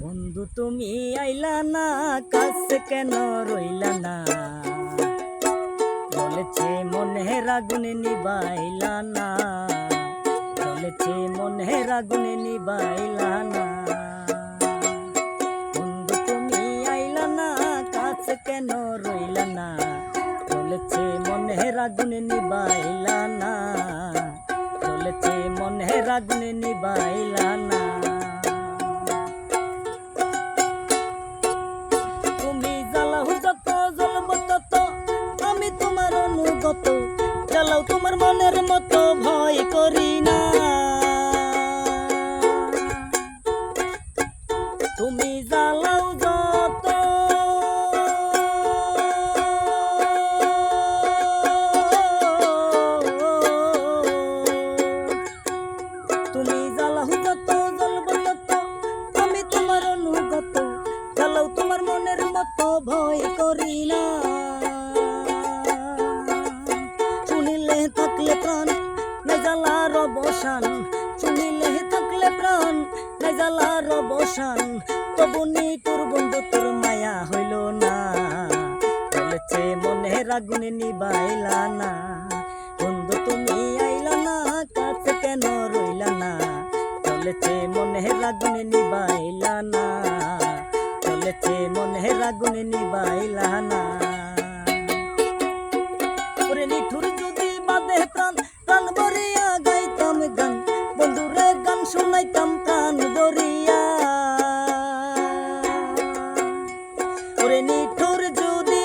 বন্ধু, তুমি আইলা না? কাছে কেন রইলা না? বলেছে মনে রাগুনে নিবাইলা না। বলেছে মনে রাগুনে নিবাইলা না। বন্ধু, তুমি আইলা না? কাছে কেন রইলা না? মনে রাগুনে নিবাইলা না। বলেছে মনে রাগুনে নিবাইলা না। মতো ভয় করি না। তুমি জ্বালাও যত। তুমি জ্বালাও যত, জ্বলব তত আমি তোমার অনুগত। জ্বালাও তোমার মনের মতো ভয় করি না। থাকলে প্রাণ নাই অবসান। শুনিলে থাকলে প্রাণ অবসান। তবু বন্ধু তোর মায়া হইল না। মনে রাগুনে নিবাইলা না। বন্ধু তুমি আইলা না, কাছে কেন রইলা না? চলেছে মনে রাগুনে নিবাইলা না। চলেছে মনে রাগুনে নিবাইলা না। বন্ধুরে গান শোনাইতাম প্রাণ ভরিয়া ওরে নিঠুর যদি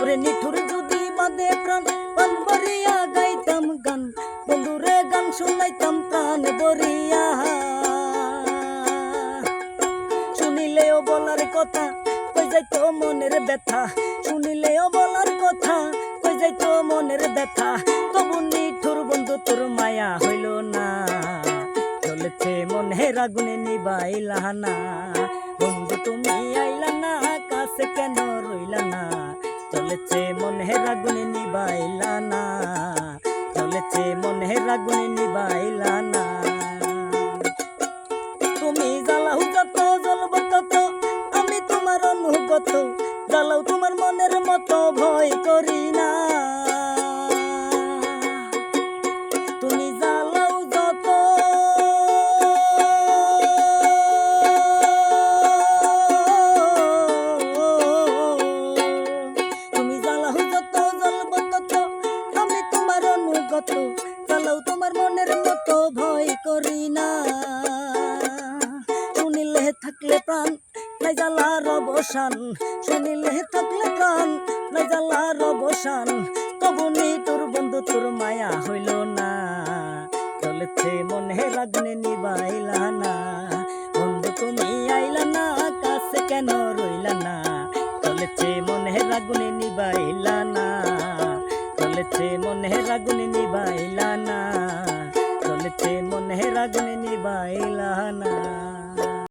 ওরে নিঠুর যদি বাদে প্রাণ প্রাণ ভরিয়া গাইতাম গান, বন্ধুরে গান শোনাইতাম প্রাণ ভরিয়া শুনিলেও বলার কথা যাইতো মনের ব্যথা। শুনিলেও বলার কথা, কই যাইতো মনের ব্যথা। তবু নিঠুর বন্ধু তোর মায়া হইল না। চলেছে মনের আগুনে নিবাইলা না। বন্ধু তুমি আইলা না, কাছে কেন রইলা না? চলেছে মনের আগুনে নিবাইলা না। চলেছে মনের আগুনে নিবাইলা না। তুমি জ্বালাও যত অনুগত জ্বালাও তোমার মনের মতো, ভয় করি না। তুমি জ্বালাও যত। তুমি জ্বালাও যত, জ্বলব তত, আমি তোমার অনুগত, জ্বালাও তোমার মনের মতো, ভয় করি না। শুনিলে থাকলে প্রাণ নাই জ্বালার অবসান শুনিলে থাকলে প্রাণ নাই জ্বালার অবসান তবুনি তোর বন্ধু, তোর মায়া হইল না। চলেছে মনে রাগনে নিবাইলা না। বন্ধু, তুমি আইলা না, কাছে কেন রইলা না? চলেছে মনে রাগুনে নিবাইলা না। চলেছে মনে রাগুনে নিবাইলা না। চলেছে মনে রাগুনে নিবাইলা না।